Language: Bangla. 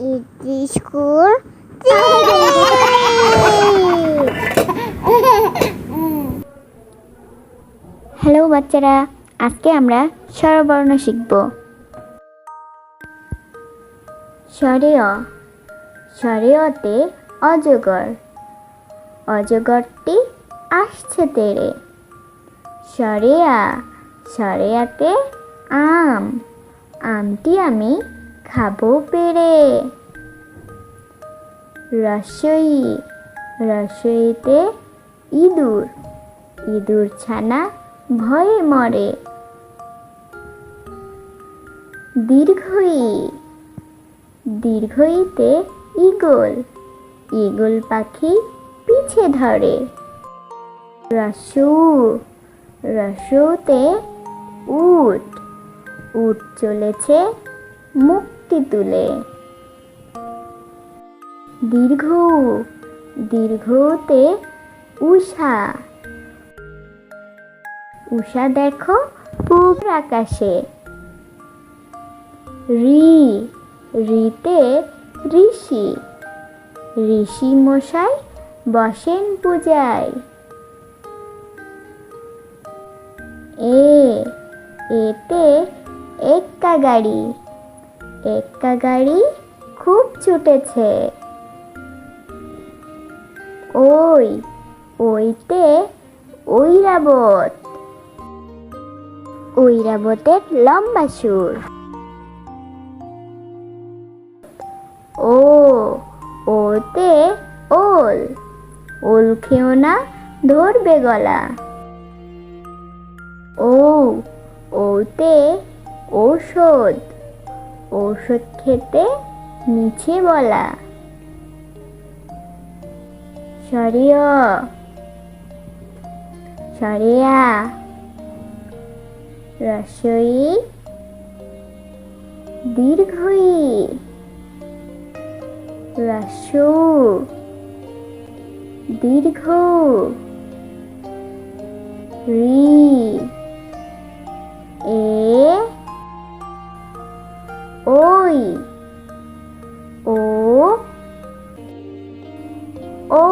স্কুল হ্যালো বাচ্চারা। আজকে আমরা স্বরবর্ণ শিখব। স্বরে অ স্বরে অতে অজগর। অজগরটি আসছে তেরে স্বরে আতে আম। আমটি আমি খাব পেরে রসই রসইতে ইঁদুর ইঁদুর ছানা ভয়ে মরে। দীর্ঘই, দীর্ঘইতে ইগল ইগল পাখি পিছে ধরে। রসু রসুতে উট উট চলেছে মুক্তি তুলে। দীর্ঘ, দীর্ঘতে উষা উষা দেখো পূব আকাশে। রি, রিতে ঋষি। ঋষি মশাই বসেন পূজায়। এ, এতে একটা গাড়ি। এক্কা গাড়ি খুব ছুটেছে। ওই, ওইতে ঐরাবত ঐরাবতের লম্বা সুর। ও, ওতে ওল। ওল খেও না, ধরবে গলা। ও, ওতে ঔষধ। ঔষধ খেতে মিছে বলা। সরিয় সরিয়া রসই দীর্ঘই রসু দীর্ঘ রি এ ওই ও ও